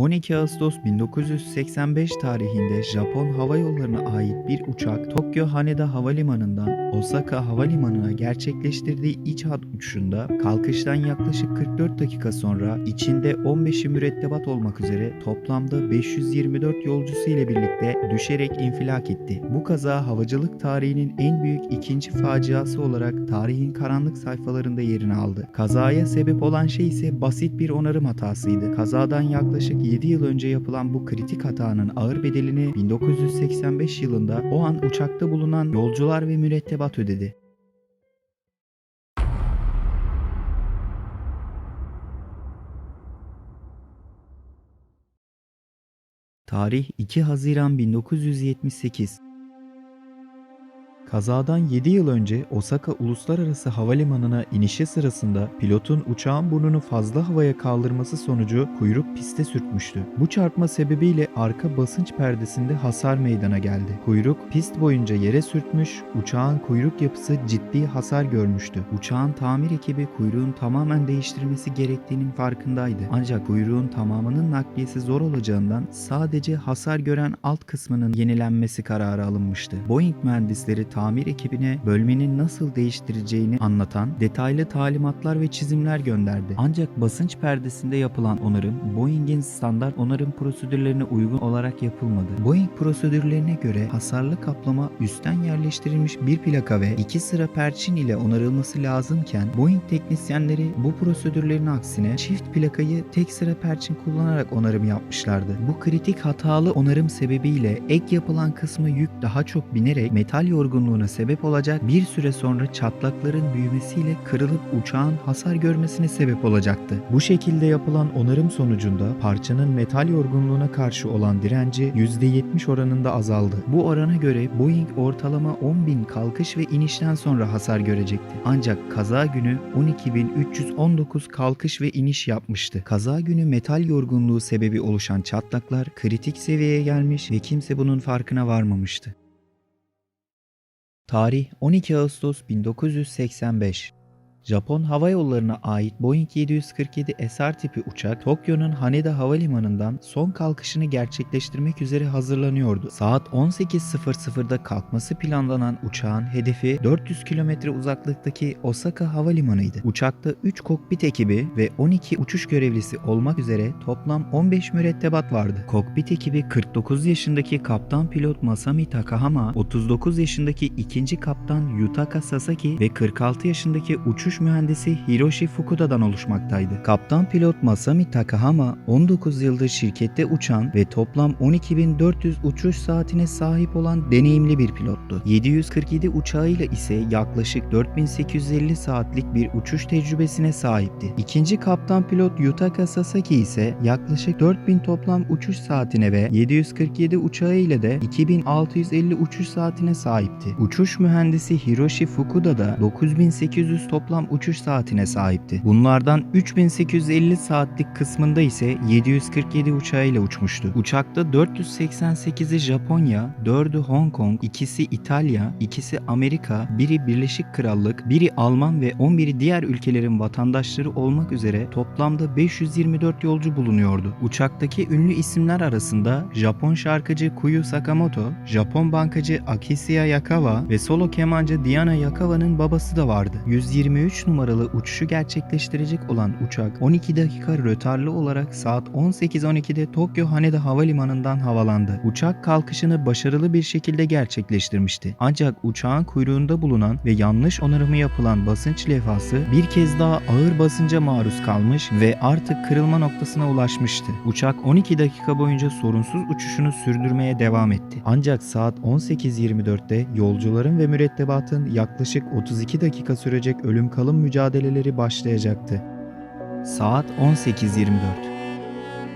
12 Ağustos 1985 tarihinde Japon Hava Yolları'na ait bir uçak Tokyo Haneda Havalimanı'ndan Osaka Havalimanı'na gerçekleştirdiği iç hat uçuşunda kalkıştan yaklaşık 44 dakika sonra içinde 15'i mürettebat olmak üzere toplamda 524 yolcusu ile birlikte düşerek infilak etti. Bu kaza havacılık tarihinin en büyük ikinci faciası olarak tarihin karanlık sayfalarında yerini aldı. Kazaya sebep olan şey ise basit bir onarım hatasıydı. Kazadan yaklaşık 7 yıl önce yapılan bu kritik hatanın ağır bedelini 1985 yılında o an uçakta bulunan yolcular ve mürettebat ödedi. Tarih 2 Haziran 1978 Kazadan 7 yıl önce Osaka Uluslararası Havalimanı'na inişi sırasında pilotun uçağın burnunu fazla havaya kaldırması sonucu kuyruk piste sürtmüştü. Bu çarpma sebebiyle arka basınç perdesinde hasar meydana geldi. Kuyruk pist boyunca yere sürtmüş, uçağın kuyruk yapısı ciddi hasar görmüştü. Uçağın tamir ekibi kuyruğun tamamen değiştirilmesi gerektiğinin farkındaydı. Ancak kuyruğun tamamının nakliyesi zor olacağından sadece hasar gören alt kısmının yenilenmesi kararı alınmıştı. Boeing mühendisleri tamir ekibine bölmenin nasıl değiştireceğini anlatan detaylı talimatlar ve çizimler gönderdi. Ancak basınç perdesinde yapılan onarım Boeing'in standart onarım prosedürlerine uygun olarak yapılmadı. Boeing prosedürlerine göre hasarlı kaplama üstten yerleştirilmiş bir plaka ve iki sıra perçin ile onarılması lazımken Boeing teknisyenleri bu prosedürlerin aksine çift plakayı tek sıra perçin kullanarak onarım yapmışlardı. Bu kritik hatalı onarım sebebiyle ek yapılan kısmı yük daha çok binerek metal yorgunluğuna sebep olacak bir süre sonra çatlakların büyümesiyle kırılıp uçağın hasar görmesine sebep olacaktı. Bu şekilde yapılan onarım sonucunda parçanın metal yorgunluğuna karşı olan direnci %70 oranında azaldı. Bu orana göre Boeing ortalama 10.000 kalkış ve inişten sonra hasar görecekti. Ancak kaza günü 12.319 kalkış ve iniş yapmıştı. Kaza günü metal yorgunluğu sebebi oluşan çatlaklar kritik seviyeye gelmiş ve kimse bunun farkına varmamıştı. Tarih 12 Ağustos 1985 Japon Hava Yolları'na ait Boeing 747 SR tipi uçak Tokyo'nun Haneda Havalimanı'ndan son kalkışını gerçekleştirmek üzere hazırlanıyordu. Saat 18.00'da kalkması planlanan uçağın hedefi 400 kilometre uzaklıktaki Osaka Havalimanı'ydı. Uçakta 3 kokpit ekibi ve 12 uçuş görevlisi olmak üzere toplam 15 mürettebat vardı. Kokpit ekibi 49 yaşındaki kaptan pilot Masami Takahama, 39 yaşındaki ikinci kaptan Yutaka Sasaki ve 46 yaşındaki uçuş mühendisi Hiroshi Fukuda'dan oluşmaktaydı. Kaptan pilot Masami Takahama 19 yıldır şirkette uçan ve toplam 12.400 uçuş saatine sahip olan deneyimli bir pilottu. 747 uçağıyla ise yaklaşık 4850 saatlik bir uçuş tecrübesine sahipti. İkinci kaptan pilot Yutaka Sasaki ise yaklaşık 4000 toplam uçuş saatine ve 747 uçağıyla da 2650 uçuş saatine sahipti. Uçuş mühendisi Hiroshi Fukuda da 9800 toplam uçuş saatine sahipti. Bunlardan 3850 saatlik kısmında ise 747 uçağıyla uçmuştu. Uçakta 488'i Japonya, 4'ü Hong Kong, ikisi İtalya, ikisi Amerika, biri Birleşik Krallık, biri Alman ve 11'i diğer ülkelerin vatandaşları olmak üzere toplamda 524 yolcu bulunuyordu. Uçaktaki ünlü isimler arasında Japon şarkıcı Kuyu Sakamoto, Japon bankacı Akisiya Yakawa ve solo kemancı Diana Yakawa'nın babası da vardı. 123 numaralı uçuşu gerçekleştirecek olan uçak 12 dakika rötarlı olarak saat 18.12'de Tokyo Haneda Havalimanı'ndan havalandı. Uçak kalkışını başarılı bir şekilde gerçekleştirmişti. Ancak uçağın kuyruğunda bulunan ve yanlış onarımı yapılan basınç levhası bir kez daha ağır basınca maruz kalmış ve artık kırılma noktasına ulaşmıştı. Uçak 12 dakika boyunca sorunsuz uçuşunu sürdürmeye devam etti. Ancak saat 18.24'te yolcuların ve mürettebatın yaklaşık 32 dakika sürecek ölüm kalım mücadeleleri başlayacaktı. Saat 18.24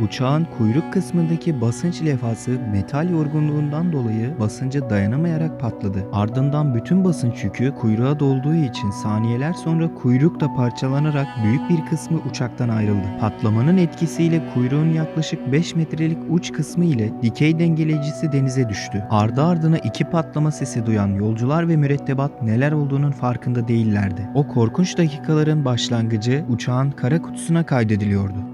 Uçağın kuyruk kısmındaki basınç levhası metal yorgunluğundan dolayı basınca dayanamayarak patladı. Ardından bütün basınç yükü kuyruğa dolduğu için saniyeler sonra kuyruk da parçalanarak büyük bir kısmı uçaktan ayrıldı. Patlamanın etkisiyle kuyruğun yaklaşık 5 metrelik uç kısmı ile dikey dengeleyicisi denize düştü. Ardı ardına iki patlama sesi duyan yolcular ve mürettebat neler olduğunun farkında değillerdi. O korkunç dakikaların başlangıcı uçağın kara kutusuna kaydediliyordu.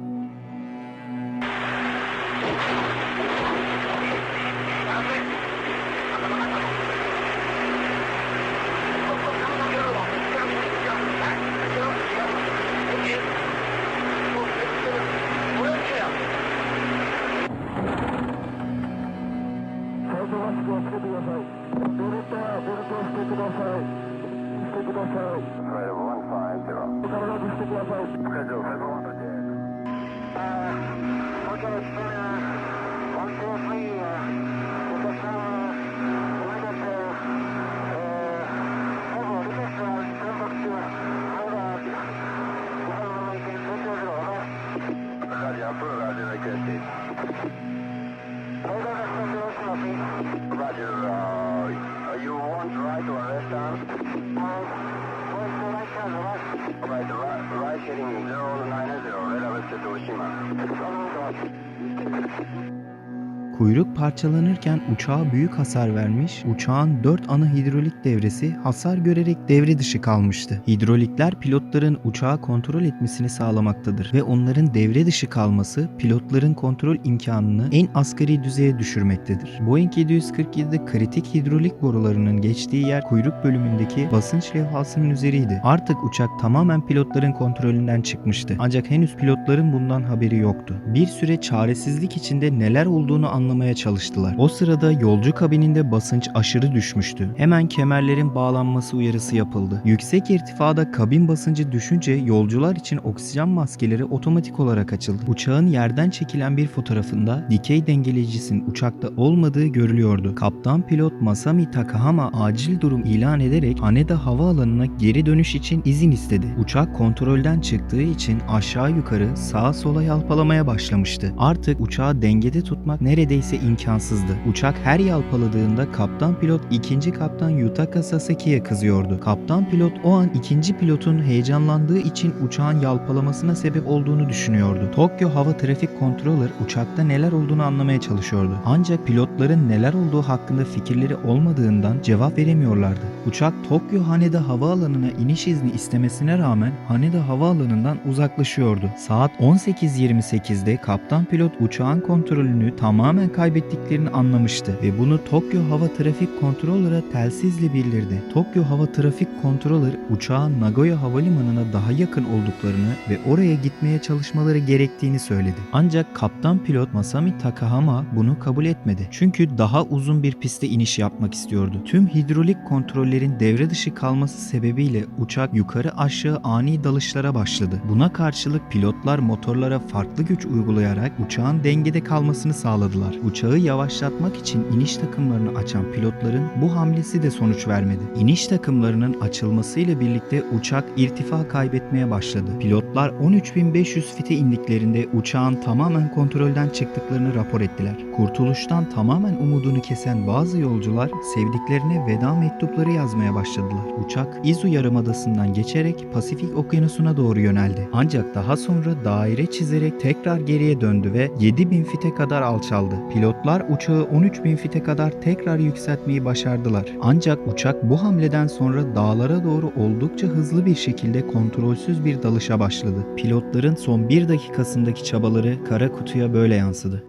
Kuyruk parçalanırken uçağa büyük hasar vermiş, uçağın 4 ana hidrolik devresi hasar görerek devre dışı kalmıştı. Hidrolikler pilotların uçağı kontrol etmesini sağlamaktadır ve onların devre dışı kalması pilotların kontrol imkanını en asgari düzeye düşürmektedir. Boeing 747'de kritik hidrolik borularının geçtiği yer kuyruk bölümündeki basınç levhasının üzeriydi. Artık uçak tamamen pilotların kontrolünden çıkmıştı. Ancak henüz pilotların bundan haberi yoktu. Bir süre çaresizlik içinde neler olduğunu anlamaya çalıştılar. O sırada yolcu kabininde basınç aşırı düşmüştü. Hemen kemerlerin bağlanması uyarısı yapıldı. Yüksek irtifada kabin basıncı düşünce yolcular için oksijen maskeleri otomatik olarak açıldı. Uçağın yerden çekilen bir fotoğrafında dikey dengeleyicisinin uçakta olmadığı görülüyordu. Kaptan pilot Masami Takahama acil durum ilan ederek Haneda havaalanına geri dönüş için izin istedi. Uçak kontrolden çıktığı için aşağı yukarı sağa sola yalpalamaya başlamıştı. Artık uçağı dengede tutmak neredeyse imkansızdı. Uçak her yalpaladığında kaptan pilot ikinci kaptan Yutaka Sasaki'ye kızıyordu. Kaptan pilot o an ikinci pilotun heyecanlandığı için uçağın yalpalamasına sebep olduğunu düşünüyordu. Tokyo Hava Trafik Controller uçakta neler olduğunu anlamaya çalışıyordu. Ancak pilotların neler olduğu hakkında fikirleri olmadığından cevap veremiyorlardı. Uçak Tokyo Haneda Havaalanı'na iniş izni istemesine rağmen Haneda Havaalanı'ndan uzaklaşıyordu. Saat 18.28'de kaptan pilot uçağın kontrolünü tamamen kaybettiklerini anlamıştı ve bunu Tokyo Hava Trafik Controller'a telsizle bildirdi. Tokyo Hava Trafik Controller uçağın Nagoya Havalimanı'na daha yakın olduklarını ve oraya gitmeye çalışmaları gerektiğini söyledi. Ancak kaptan pilot Masami Takahama bunu kabul etmedi. Çünkü daha uzun bir piste iniş yapmak istiyordu. Tüm hidrolik kontrollerin devre dışı kalması sebebiyle uçak yukarı aşağı ani dalışlara başladı. Buna karşılık pilotlar motorlara farklı güç uygulayarak uçağın dengede kalmasını sağladılar. Uçağı yavaşlatmak için iniş takımlarını açan pilotların bu hamlesi de sonuç vermedi. İniş takımlarının açılmasıyla birlikte uçak irtifa kaybetmeye başladı. Pilotlar 13.500 fite indiklerinde uçağın tamamen kontrolden çıktıklarını rapor ettiler. Kurtuluştan tamamen umudunu kesen bazı yolcular sevdiklerine veda mektupları yazmaya başladılar. Uçak Izu Yarımadası'ndan geçerek Pasifik Okyanusu'na doğru yöneldi. Ancak daha sonra daire çizerek tekrar geriye döndü ve 7000 fite kadar alçaldı. Pilotlar uçağı 13.000 fite kadar tekrar yükseltmeyi başardılar. Ancak uçak bu hamleden sonra dağlara doğru oldukça hızlı bir şekilde kontrolsüz bir dalışa başladı. Pilotların son bir dakikasındaki çabaları kara kutuya böyle yansıdı.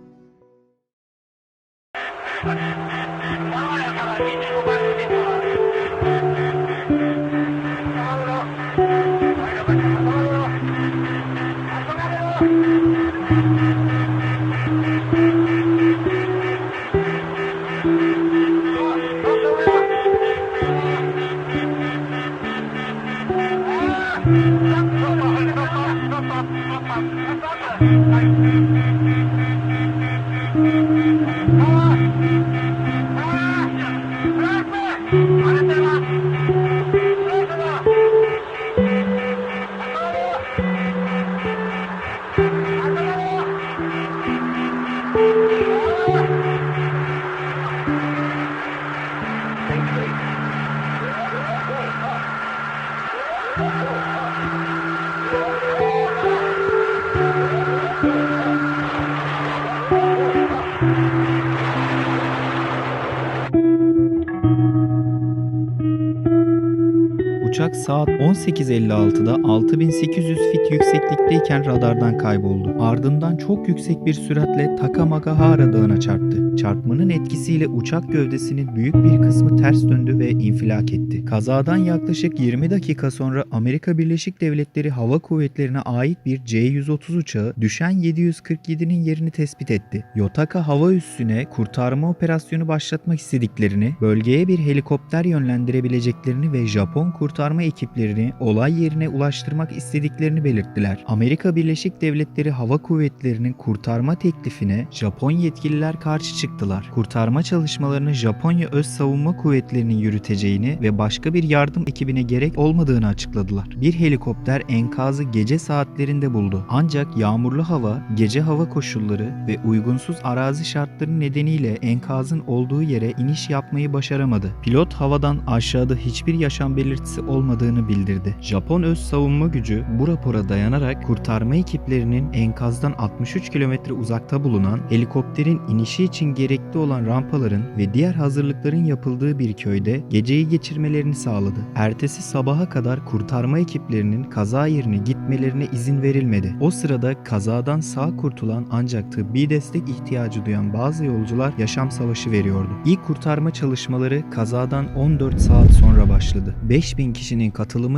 Uçak saat 18.56'da 6800 fit yükseklikteyken radardan kayboldu. Ardından çok yüksek bir süratle Takamagahara Dağı'na çarptı. Çarpmanın etkisiyle uçak gövdesinin büyük bir kısmı ters döndü ve infilak etti. Kazadan yaklaşık 20 dakika sonra Amerika Birleşik Devletleri Hava Kuvvetleri'ne ait bir C-130 uçağı düşen 747'nin yerini tespit etti. Yotaka hava üssüne kurtarma operasyonu başlatmak istediklerini, bölgeye bir helikopter yönlendirebileceklerini ve Japon kurtarma ekiplerini olay yerine ulaştırmak istediklerini belirttiler. Amerika Birleşik Devletleri Hava Kuvvetleri'nin kurtarma teklifine Japon yetkililer karşı çıktılar. Kurtarma çalışmalarını Japonya Öz Savunma Kuvvetleri'nin yürüteceğini ve başka bir yardım ekibine gerek olmadığını açıkladılar. Bir helikopter enkazı gece saatlerinde buldu. Ancak yağmurlu hava, gece hava koşulları ve uygunsuz arazi şartları nedeniyle enkazın olduğu yere iniş yapmayı başaramadı. Pilot havadan aşağıda hiçbir yaşam belirtisi olmadığını bildirdi. Japon öz savunma gücü bu rapora dayanarak kurtarma ekiplerinin enkazdan 63 kilometre uzakta bulunan helikopterin inişi için gerekli olan rampaların ve diğer hazırlıkların yapıldığı bir köyde geceyi geçirmelerini sağladı. Ertesi sabaha kadar kurtarma ekiplerinin kaza yerine gitmelerine izin verilmedi. O sırada kazadan sağ kurtulan ancak tıbbi destek ihtiyacı duyan bazı yolcular yaşam savaşı veriyordu. İlk kurtarma çalışmaları kazadan 14 saat sonra başladı. 5000 kişinin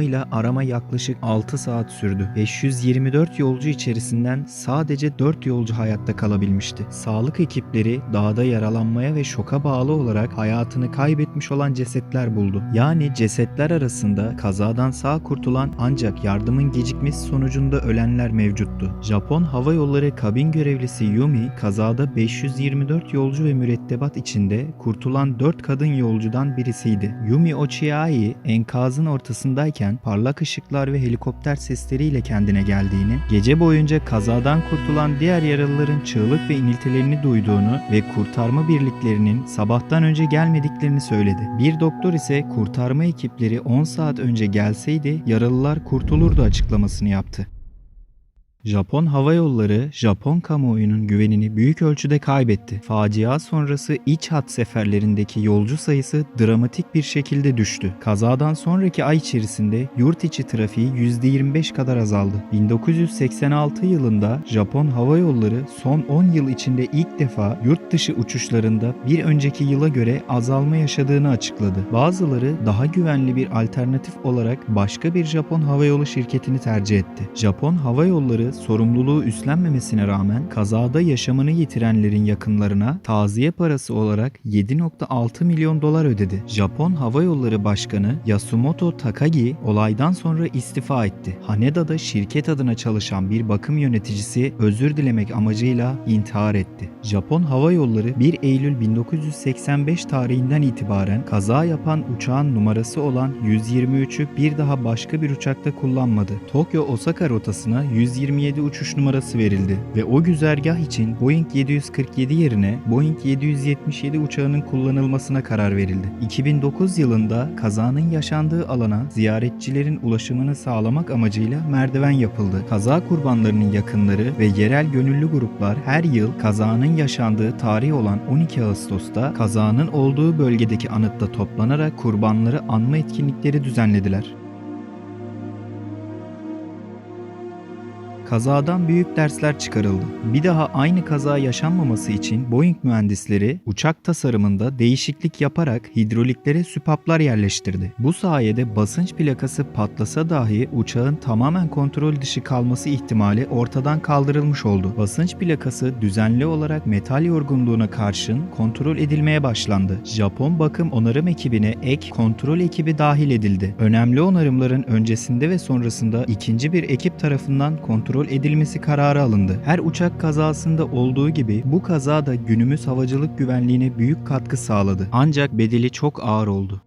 katılımıyla arama yaklaşık 6 saat sürdü. 524 yolcu içerisinden sadece 4 yolcu hayatta kalabilmişti. Sağlık ekipleri dağda yaralanmaya ve şoka bağlı olarak hayatını kaybetmiş olan cesetler buldu. Yani cesetler arasında kazadan sağ kurtulan ancak yardımın gecikmesi sonucunda ölenler mevcuttu. Japon Hava Yolları kabin görevlisi Yumi kazada 524 yolcu ve mürettebat içinde kurtulan 4 kadın yolcudan birisiydi. Yumi Ochiai enkazın ortasındayken parlak ışıklar ve helikopter sesleriyle kendine geldiğini, gece boyunca kazadan kurtulan diğer yaralıların çığlık ve iniltilerini duyduğunu ve kurtarma birliklerinin sabahtan önce gelmediklerini söyledi. Bir doktor ise kurtarma ekipleri 10 saat önce gelseydi yaralılar kurtulurdu açıklamasını yaptı. Japon Hava Yolları, Japon kamuoyunun güvenini büyük ölçüde kaybetti. Facia sonrası iç hat seferlerindeki yolcu sayısı dramatik bir şekilde düştü. Kazadan sonraki ay içerisinde yurt içi trafiği %25 kadar azaldı. 1986 yılında Japon Hava Yolları son 10 yıl içinde ilk defa yurt dışı uçuşlarında bir önceki yıla göre azalma yaşadığını açıkladı. Bazıları daha güvenli bir alternatif olarak başka bir Japon havayolu şirketini tercih etti. Japon Hava Yolları sorumluluğu üstlenmemesine rağmen kazada yaşamını yitirenlerin yakınlarına taziye parası olarak 7.6 milyon dolar ödedi. Japon Hava Yolları Başkanı Yasumoto Takagi olaydan sonra istifa etti. Haneda'da şirket adına çalışan bir bakım yöneticisi özür dilemek amacıyla intihar etti. Japon Hava Yolları 1 Eylül 1985 tarihinden itibaren kaza yapan uçağın numarası olan 123'ü bir daha başka bir uçakta kullanmadı. Tokyo-Osaka rotasına 127 uçuş numarası verildi ve o güzergah için Boeing 747 yerine Boeing 777 uçağının kullanılmasına karar verildi. 2009 yılında kazanın yaşandığı alana ziyaretçilerin ulaşımını sağlamak amacıyla merdiven yapıldı. Kaza kurbanlarının yakınları ve yerel gönüllü gruplar her yıl kazanın yaşandığı tarih olan 12 Ağustos'ta kazanın olduğu bölgedeki anıtta toplanarak kurbanları anma etkinlikleri düzenlediler. Kazadan büyük dersler çıkarıldı. Bir daha aynı kaza yaşanmaması için Boeing mühendisleri uçak tasarımında değişiklik yaparak hidroliklere süpaplar yerleştirdi. Bu sayede basınç plakası patlasa dahi uçağın tamamen kontrol dışı kalması ihtimali ortadan kaldırılmış oldu. Basınç plakası düzenli olarak metal yorgunluğuna karşın kontrol edilmeye başlandı. Japon bakım onarım ekibine ek kontrol ekibi dahil edildi. Önemli onarımların öncesinde ve sonrasında ikinci bir ekip tarafından kontrol edilmesi kararı alındı. Her uçak kazasında olduğu gibi bu kaza da günümüz havacılık güvenliğine büyük katkı sağladı. Ancak bedeli çok ağır oldu.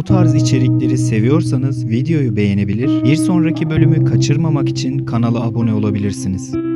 Bu tarz içerikleri seviyorsanız videoyu beğenebilir, bir sonraki bölümü kaçırmamak için kanala abone olabilirsiniz.